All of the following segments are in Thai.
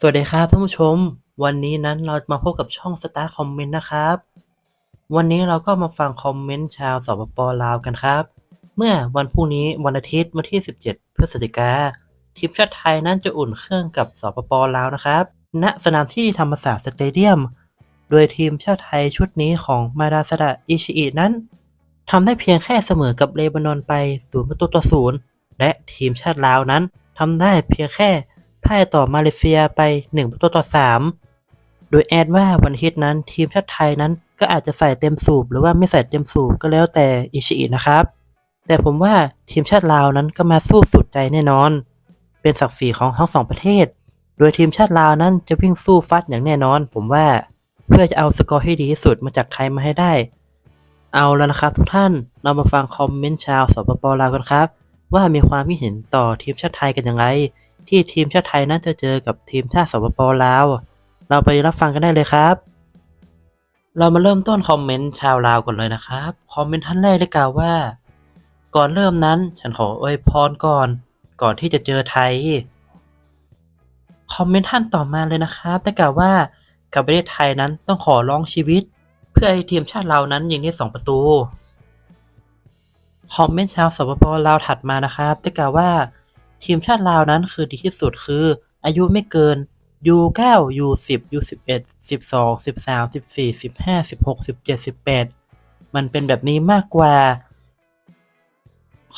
สวัสดีครับท่านผู้ชม วันนี้นั้นเรามาพบกับช่อง Start Comment นะครับ วันนี้เราก็มาฟังคอมเมนต์ชาวสปปลาวกันครับ เมื่อวันพรุ่งนี้วันอาทิตย์วันที่ 17 พฤศจิกาทีมชาติไทยนั้นจะอุ่นเครื่องกับสปปลาวนะครับ ณสนามที่ธรรมศาสตร์สเตเดียม โดยทีมชาติไทยชุดนี้ของมาดาสดะอิชิอินั้นทำได้เพียงแค่เสมอกับเลบานอนไป0ประตูต่อศูนย์และทีมชาติลาวนั้นทำได้เพียงแค่ พ่ายต่อมาเลเซียไป1ประตูต่อ 3 โดยแอดว่าวันอาทิตนั้นทีมชาติไทยนั้นก็อาจจะใส่เต็มสูบหรือว่าไม่ใส่เต็มสูบก็แล้วแต่อิชิอินะครับ แต่ผมว่าทีมชาติลาวนั้นก็มาสู้สุดใจแน่นอน เป็นศักดิ์ศรีของทั้งสองประเทศ โดยทีมชาติลาวนั้นจะวิ่งสู้ฟัดอย่างแน่นอน ผมว่าเพื่อจะเอาสกอร์ให้ดีที่สุดมาจากไทยมาให้ได้ เอาแล้วนะครับทุกท่านเรามาฟังคอมเมนต์ชาวสปปลาวกันครับ ว่ามีความคิดเห็นต่อทีมชาติไทยกันอย่างไร ที่ทีมชาติไทยนั้นจะเจอกับทีมชาติสปปลาว เราไปรับฟังกันได้เลยครับ เรามาเริ่มต้นคอมเมนต์ชาวลาวก่อนเลยนะครับ คอมเมนต์ท่านแรกได้กล่าวว่า ก่อนเริ่มนั้นฉันขออวยพรก่อน ก่อนที่จะเจอไทย คอมเมนต์ท่านต่อมาเลยนะครับได้กล่าวว่ากับประเทศไทยนั้นต้องขอร้องชีวิต เพื่อให้ทีมชาติเรานั้นยิงได้สองประตู คอมเมนต์ชาวสปปลาวถัดมานะครับได้กล่าวว่า ทีมชาติลาวนั้นคือดีที่สุดคือ อายุไม่เกิน U9 U10 U11 12 13 14 15 16 17 18มันเป็นแบบนี้มากกว่า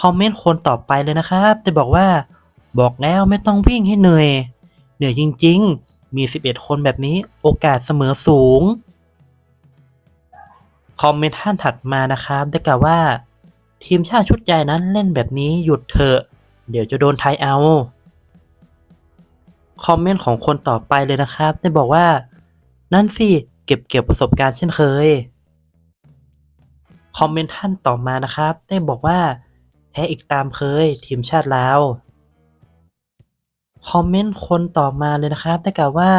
คอมเมนต์คนต่อไปเลยนะครับแต่บอกว่า บอกแล้วไม่ต้องวิ่งให้เหนื่อย เหนื่อยจริง ๆ มี 11 คนแบบนี้โอกาสเสมอสูง คอมเมนต์ท่านถัดมานะครับ ได้กล่าวว่า ทีมชาติชุดใหญ่นั้นเล่นแบบนี้หยุดเถอะ เดี๋ยวจะโดนไทยเอา คอมเมนต์ของคนต่อไปเลยนะครับ ได้บอกว่า นั่นสิ เก็บเกี่ยวประสบการณ์เช่นเคย คอมเมนต์ท่านต่อมานะครับ ได้บอกว่าแพ้อีกตามเคย ทีมชาติลาว คอมเมนต์คนต่อมาเลยนะครับ ได้กล่าวว่า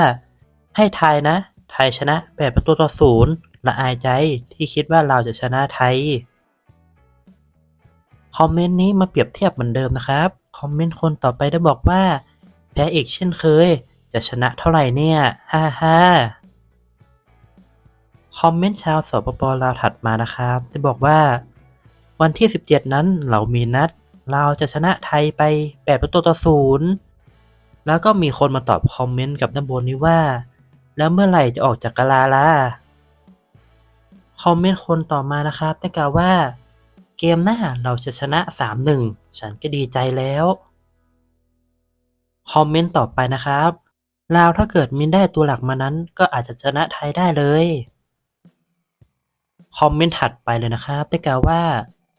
ให้ไทยนะ ไทยชนะแบบประตูต่อศูนย์ละอายใจที่คิดว่าเราจะชนะไทย คอมเมนต์นี้มาเปรียบเทียบเหมือนเดิมนะครับ คอมเมนต์คนต่อไปได้บอกว่า แพ้อีกเช่นเคย จะชนะเท่าไหร่เนี่ย ฮ่าฮ่าคอมเมนต์ชาวสปปลาวถัดมานะครับ ได้บอกว่า วันที่ 17 นั้นเรามีนัด เราจะชนะไทยไปแบบประตูต่อศูนย์แล้วก็มีคนมาตอบคอมเมนต์กับด้านบนนี้ว่า แล้วเมื่อไหร่จะออกจากกาลาล่ะคอมเมนต์คนต่อมานะครับได้กล่าวว่า เกมหน้าเราจะชนะ 3-1 ฉันก็ดีใจแล้ว คอมเมนต์ต่อไปนะครับลาวถ้าเกิดมินได้ตัวหลักมานั้น ก็อาจจะชนะไทยได้เลย คอมเมนต์ถัดไปเลยนะครับได้กล่าวว่า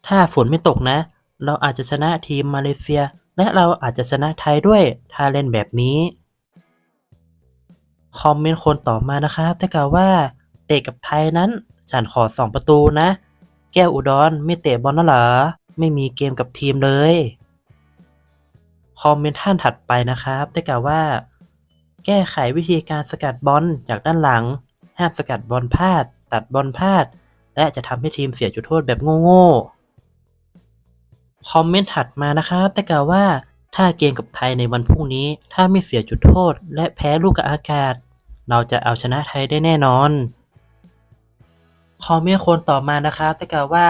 ถ้าฝนไม่ตกนะ เราอาจจะชนะทีมมาเลเซีย และเราอาจจะชนะไทยด้วยถ้าเล่นแบบนี้ คอมเมนต์คนต่อมานะครับได้กล่าวว่า เตะกับไทยนั้น ฉันขอสองประตูนะ แก้วอุดรไม่เตะบอลน่ะเหรอ ไม่มีเกมกับทีมเลย คอมเมนต์ท่านถัดไปนะครับ ได้กล่าวว่า แก้ไขวิธีการสกัดบอลจากด้านหลัง ห้ามสกัดบอลพลาด ตัดบอลพลาด และจะทำให้ทีมเสียจุดโทษแบบโง่ๆ คอมเมนต์ถัดมานะครับ ได้กล่าวว่า ถ้าเกมกับไทยในวันพรุ่งนี้ ถ้าไม่เสียจุดโทษ และแพ้ลูกกับอากาศ เราจะเอาชนะไทยได้แน่นอน คอมเมนต์คนต่อมานะครับได้กล่าวว่า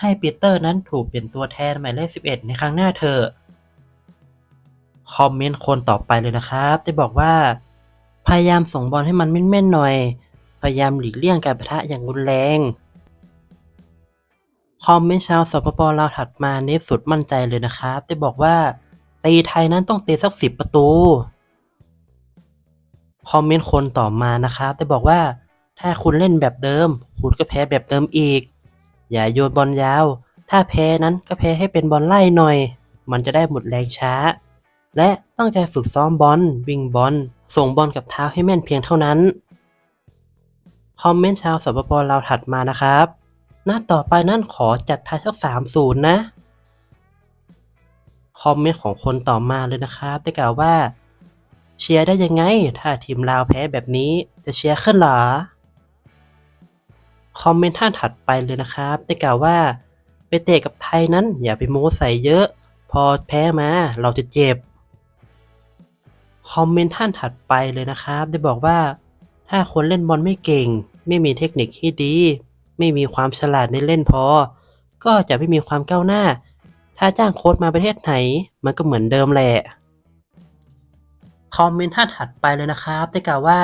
ให้ปีเตอร์นั้นถูกเปลี่ยนตัวแทนหมายเลข 11 ในครั้งหน้าเถอคอมเมนต์คนต่อไปเลยนะครับ ได้บอกว่า พยายามส่งบอลให้มันแม่นๆหน่อย พยายามหลีกเลี่ยงการปะทะอย่างรุนแรงคอมเมนต์ชาวสปปลาวถัดมาเนฟสุดมั่นใจเลยนะครับ ได้บอกว่าตีไทยนั้นต้องเตะสักสิบประตู คอมเมนต์คนต่อมานะครับ ได้บอกว่า ถ้าคุณเล่นแบบเดิม คุณก็แพ้แบบเดิมอีก อย่าโยนบอลยาว ถ้าแพ้นั้นก็แพ้ให้เป็นบอลไล่หน่อย มันจะได้หมดแรงช้า และตั้งใจฝึกซ้อมบอลวิ่งบอลส่งบอลกับเท้าให้แม่นเพียงเท่านั้น คอมเมนต์ชาวสปปลาวถัดมานะครับหน้าต่อไปนั้นขอจัดไทยสักสามศูนย์นะ คอมเมนต์ของคนต่อมาเลยนะครับได้กล่าวว่า เชียร์ได้ยังไง ถ้าทีมลาวแพ้แบบนี้จะเชียร์ขึ้นหรอ คอมเมนต์ท่านถัดไปเลยนะครับ ได้กล่าวว่า ไปเตะกับไทยนั้นอย่าไปโม้ใส่เยอะ พอแพ้มาเราจะเจ็บ คอมเมนต์ท่านถัดไปเลยนะครับ ได้บอกว่า ถ้าคนเล่นบอลไม่เก่ง ไม่มีเทคนิคที่ดี ไม่มีความฉลาดในเล่นพอ ก็จะไม่มีความก้าวหน้า ถ้าจ้างโค้ชมาประเทศไหน มันก็เหมือนเดิมแหละคอมเมนต์ท่านถัดไปเลยนะครับ ได้กล่าวว่า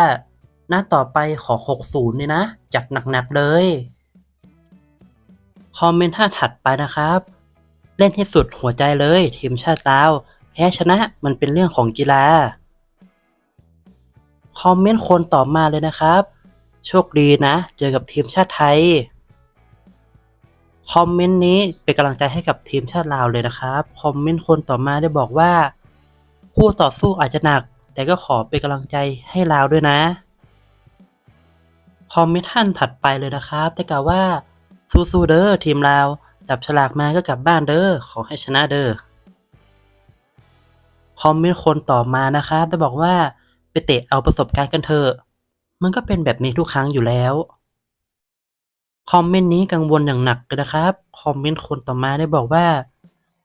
หน้าต่อไปขอ60เลยนะ จัดหนักๆเลย คอมเมนต์ท่านถัดไปนะครับ เล่นให้สุดหัวใจเลยทีมชาติลาว แพ้ชนะมันเป็นเรื่องของกีฬา คอมเมนต์คนต่อมาเลยนะครับ โชคดีนะ เจอกับทีมชาติไทย คอมเมนต์นี้เป็นกำลังใจให้กับทีมชาติลาวเลยนะครับ คอมเมนต์คนต่อมาได้บอกว่าคู่ต่อสู้อาจจะหนัก แต่ก็ขอเป็นกำลังใจให้ลาวด้วยนะ คอมเมนต์ท่านถัดไปเลยนะครับได้กล่าวว่า สู้ๆเด้อทีมลาวจับฉลากมาก็กลับบ้านเด้อขอให้ชนะเด้อคอมเมนต์คนต่อมานะครับได้บอกว่าไปเตะเอาประสบการณ์กันเถอะมันก็เป็นแบบนี้ทุกครั้งอยู่แล้วคอมเมนต์นี้กังวลอย่างหนักเลยนะครับคอมเมนต์คนต่อมาได้บอกว่า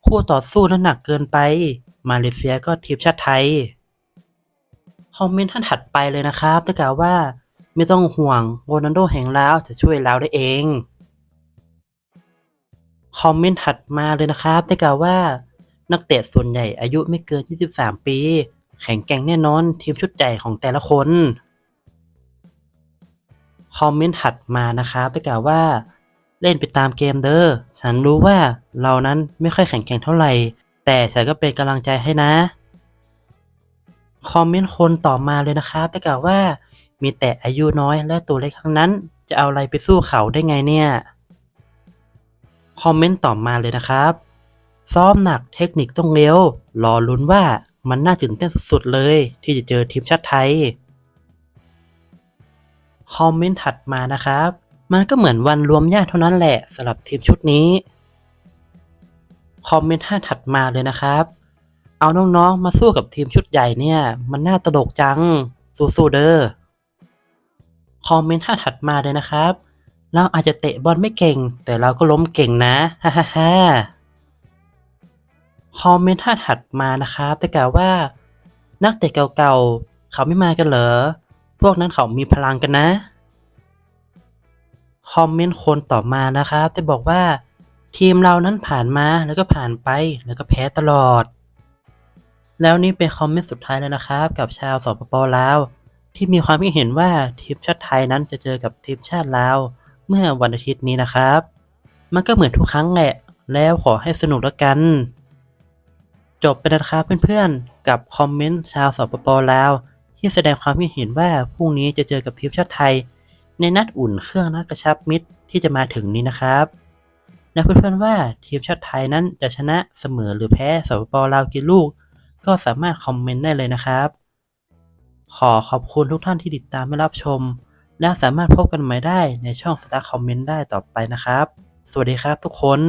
คู่ต่อสู้นั้นหนักเกินไป มาเลเซียก็ทีมชาติไทยคอมเมนต์ท่านถัดไปเลยนะครับได้กล่าวว่า ไม่ต้องห่วงโรนัลโดแห่งลาวจะช่วยลาวได้เอง คอมเมนต์ถัดมาเลยนะครับได้กล่าวว่า นักเตะส่วนใหญ่อายุไม่เกิน 23 ปี แข็งแกร่งแน่นอนทีมชุดใหญ่ของแต่ละคน คอมเมนต์ถัดมานะครับได้กล่าวว่า เล่นไปตามเกมเด้อฉันรู้ว่าเรานั้นไม่ค่อยแข็งแกร่งเท่าไหร่ แต่ฉันก็เป็นกำลังใจให้นะ คอมเมนต์คนต่อมาเลยนะครับได้กล่าวว่า มีแต่อายุน้อยและตัวเล็กทั้งนั้น จะเอาอะไรไปสู้เขาได้ไงเนี่ย คอมเมนต์ต่อมาเลยนะครับ ซ้อมหนักเทคนิคต้องเร็ว รอลุ้นว่ามันน่าตื่นเต้นสุดๆเลย ที่จะเจอทีมชาติไทย คอมเมนต์ถัดมานะครับ มันก็เหมือนวันรวมญาติเท่านั้นแหละสำหรับทีมชุดนี้ คอมเมนต์ท่านถัดมาเลยนะครับ เอาน้องๆมาสู้กับทีมชุดใหญ่เนี่ย มันน่าตลกจังสู้ๆเด้อ คอมเมนต์ท่านถัดมาเลยนะครับ เราอาจจะเตะบอลไม่เก่ง แต่เราก็ล้มเก่งนะฮ่าฮ่าฮ่าคอมเมนต์ท่านถัดมานะครับแต่กล่าวว่า นักเตะเก่าๆ เขาไม่มากันเหรอ พวกนั้นเขามีพลังกันนะคอมเมนต์คนต่อมานะครับแต่บอกว่า ทีมเรานั้นผ่านมาแล้วก็ผ่านไปแล้วก็แพ้ตลอด แล้วนี่เป็นคอมเมนต์สุดท้ายแล้วนะครับ กับชาวสปปลาว ที่มีความคิดเห็นว่าทีมชาติไทยนั้นจะเจอกับทีมชาติลาวเมื่อวันอาทิตย์นี้นะครับ มันก็เหมือนทุกครั้งแหละ แล้วขอให้สนุกแล้วกัน จบไปนะครับเพื่อนๆ กับคอมเมนต์ชาวสปปลาว ที่แสดงความคิดเห็นว่าพรุ่งนี้จะเจอกับทีมชาติไทย ในนัดอุ่นเครื่องนัดกระชับมิตรที่จะมาถึงนี้นะครับและเพื่อนๆว่าทีมชาติไทยนั้นจะชนะเสมอหรือแพ้สปปลาวกี่ลูก ก็สามารถคอมเมนต์ได้เลยนะครับ ขอขอบคุณทุกท่านที่ติดตามและรับชม และสามารถพบกันใหม่ได้ในช่องสตาร์คอมเมนต์ได้ต่อไปนะครับ สวัสดีครับทุกคน